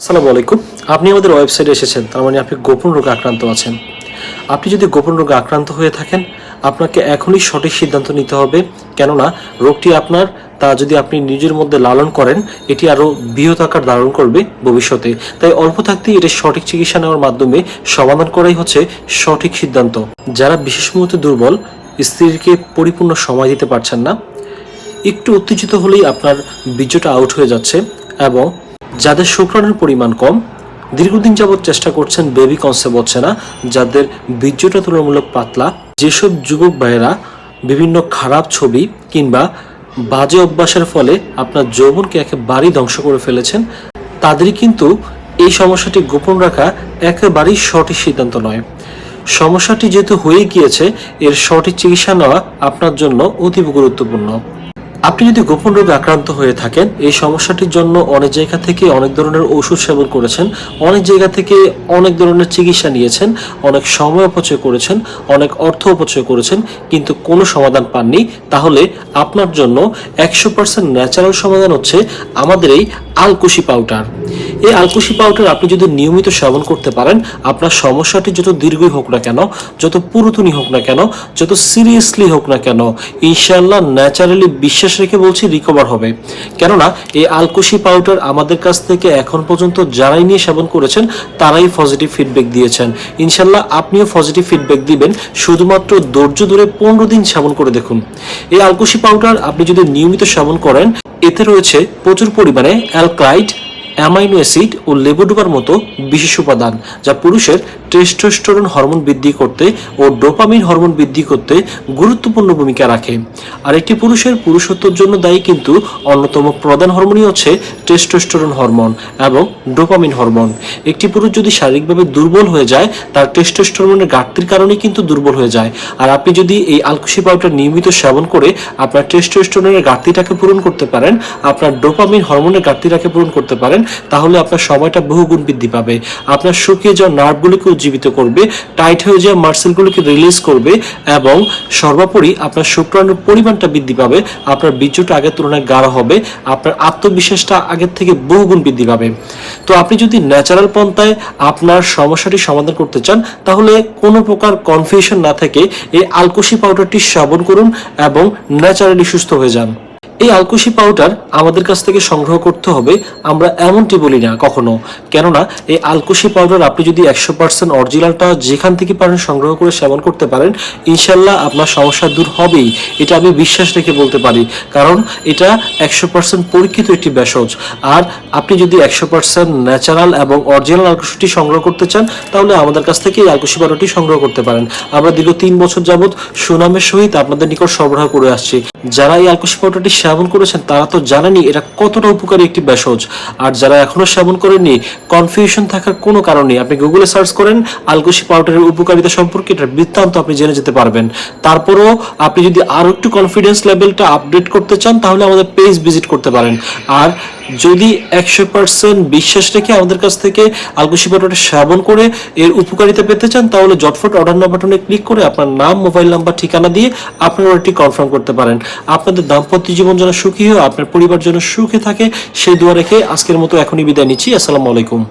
আসসালামু আলাইকুম। আপনি আমাদের ওয়েবসাইটে এসেছেন, তার মানে আপনি গোপন রোগে আক্রান্ত আছেন। আপনি যদি গোপন রোগে আক্রান্ত হয়ে থাকেন, আপনাকে এখনই সঠিক সিদ্ধান্ত নিতে হবে, কেননা রোগটি আপনার, তা যদি আপনি নিজের মধ্যে লালন করেন, এটি আরও বৃহৎ আকার ধারণ করবে ভবিষ্যতে। তাই অল্প থাকতেই এটি সঠিক চিকিৎসা নেওয়ার মাধ্যমে সমাধান করাই হচ্ছে সঠিক সিদ্ধান্ত। যারা বিশেষ মুহূর্তে দুর্বল, স্ত্রীকে পরিপূর্ণ সময় দিতে পারছেন না, একটু উত্তেজিত হলেই আপনার বীর্যটা আউট হয়ে যাচ্ছে এবং যাদের শুক্রাণুর পরিমাণ কম, দীর্ঘদিন যাবৎ চেষ্টা করছেন বেবি কনসেপ্ট হচ্ছে না, যাদের বীর্যটা তুলনামূলক পাতলা, যেসব যুবক ভাইয়েরা বিভিন্ন খারাপ ছবি কিংবা বাজে অভ্যাসের ফলে আপনার যৌবনকে একেবারেই ধ্বংস করে ফেলেছেন, তাদেরই কিন্তু এই সমস্যাটি গোপন রাখা একেবারেই সঠিক সিদ্ধান্ত নয়। সমস্যাটি যেহেতু হয়ে গিয়েছে, এর সঠিক চিকিৎসা নেওয়া আপনার জন্য অতীব গুরুত্বপূর্ণ। আপনি যদি গোপন রোগে আক্রান্ত হয়ে থাকেন, এই সমস্যাটির জন্য অনেক জায়গা থেকে অনেক ধরনের ওষুধ সেবন করেছেন, অনেক জায়গা থেকে অনেক ধরনের চিকিৎসা নিয়েছেন, অনেক সময় অপচয় করেছেন, অনেক অর্থ অপচয় করেছেন, কিন্তু কোনো সমাধান পাননি। তাহলে আপনার জন্য একশো পার্সেন্ট ন্যাচারাল সমাধান হচ্ছে আমাদের এই আলকুশি পাউডার এই আলকুশি পাউডার আপনি যদি নিয়মিত সেবন করতে পারেন, আপনার সমস্যাটি যত দীর্ঘই হোক না কেন, যত পুরাতনই হোক না কেন, যত সিরিয়াসলি হোক না কেন ইনশাল্লাহ ন্যাচারালি বিশ্বাস রেখে বলছি রিকভার হবে। কেননা, এই আলকুশি পাউডার আমাদের কাছ থেকে এখন পর্যন্ত যারাই নিয়ে সেবন করেছেন, তারাই পজিটিভ ফিডব্যাক দিয়েছেন। ইনশাল্লাহ আপনিও পজিটিভ ফিডব্যাক দিবেন, শুধুমাত্র ধৈর্য ধরে পনেরো দিন সেবন করে দেখুন। এই আলকুশি পাউডার আপনি যদি নিয়মিত সেবন করেন, এতে রয়েছে প্রচুর পরিমাণে অ্যালক্লাইড অ্যামাইনো অ্যাসিড ও লেবোডোপার মতো বিশেষ উপাদান, যা পুরুষের টেস্টোস্টেরন হরমোন বৃদ্ধি করতে ও ডোপামিন হরমোন বৃদ্ধি করতে গুরুত্বপূর্ণ ভূমিকা রাখে। আর একটি পুরুষের পুরুষত্বর জন্য দায়ী কিন্তু অন্যতম প্রধান হরমোনই হচ্ছে টেস্টোস্টেরন হরমোন এবং ডোপামিন হরমোন একটি পুরুষ যদি শারীরিকভাবে দুর্বল হয়ে যায়, তার টেস্টোস্টেরনের ঘাটতির কারণেই কিন্তু দুর্বল হয়ে যায়। আর আপনি যদি এই আলকুশি পাউডার নিয়মিত সেবন করে আপনার টেস্টোস্টেরনের ঘাটতিটাকে পূরণ করতে পারেন, আপনার ডোপামিন হরমোনের ঘাটতিটাকে পূরণ করতে পারেন তাহলে আপনার সময়টা বহুগুণ বৃদ্ধি পাবে। আপনার শুকিয়ে যাওয়া নার্ভগুলিকে উজ্জীবিত করবে, টাইট হয়ে যাওয়া মার্সেলগুলিকে রিলিজ করবে এবং সর্বোপরি আপনার শুক্রাণুর পরিমাণটা বৃদ্ধি পাবে, আপনার বীর্যটা আগের তুলনায় গাঢ় হবে, আপনার আত্মবিশ্বাসটা আগের থেকে বহুগুণ বৃদ্ধি পাবে। তো আপনি যদি ন্যাচারাল পন্থায় আপনার সমস্যাটি সমাধান করতে চান, তাহলে কোনো প্রকার কনফিউশন না থেকে এই আলকুশি পাউডারটি সেবন করুন এবং ন্যাচারালি সুস্থ হয়ে যান। এই আলকুশি পাউডার আমাদের কাছ থেকে সংগ্রহ করতে হবে, আমরা এমনটি বলি না কখনো। কেননা, এই আলকুশি পাউডার আপনি যদি একশো পার্সেন্ট অরিজিনালটা যেখান থেকে পারেন সংগ্রহ করে সেবন করতে পারেন ইনশাল্লাহ আপনার সমস্যা দূর হবেই। এটা আমি বিশ্বাস রেখে বলতে পারি, কারণ এটা একশো পার্সেন্ট পরীক্ষিত একটি ভেষজ। আর আপনি যদি একশো পার্সেন্ট ন্যাচারাল এবং অরিজিনাল আলকুশিটি সংগ্রহ করতে চান, তাহলে আমাদের কাছ থেকে এই আলকুশি পাউডারটি সংগ্রহ করতে পারেন। আমরা দীর্ঘ তিন বছর যাবৎ সুনামের সহিত আপনাদের নিকট সরবরাহ করে আসছি। যারা এই আলকুশি পাউডারটি সেবন করেছেন, তারা তো জানেনি এটা কতটা উপকারী একটি ভেষজ। আর যারা এখনও সেবন করেননি কনফিউশন থাকার কোনো কারণ নেই। আপনি গুগলে সার্চ করেন, আলকুশি পাউডারের উপকারিতা সম্পর্কে এটার বৃত্তান্ত আপনি জেনে যেতে পারবেন। তারপরও আপনি যদি আরও একটু কনফিডেন্স লেভেলটা আপডেট করতে চান, তাহলে আমাদের পেজ ভিজিট করতে পারেন। আর যদি একশো পার্সেন্ট বিশ্বাস রেখে আমাদের কাছ থেকে আলকুশি পাউডারটা সেবন করে এর উপকারিতা পেতে চান, তাহলে জটফট অর্ডার নাম্বার বাটনে ক্লিক করে আপনার নাম মোবাইল নাম্বার ঠিকানা দিয়ে আপনার অর্ডারটি কনফার্ম করতে পারেন। আপনাদের দাম্পত্য জীবন যেন সুখী হয়, আপনার পরিবার যেন সুখে থাকে, সেই দোয়া রেখে আজকের মতো এখনই বিদায় নিচ্ছি। আসসালামু আলাইকুম।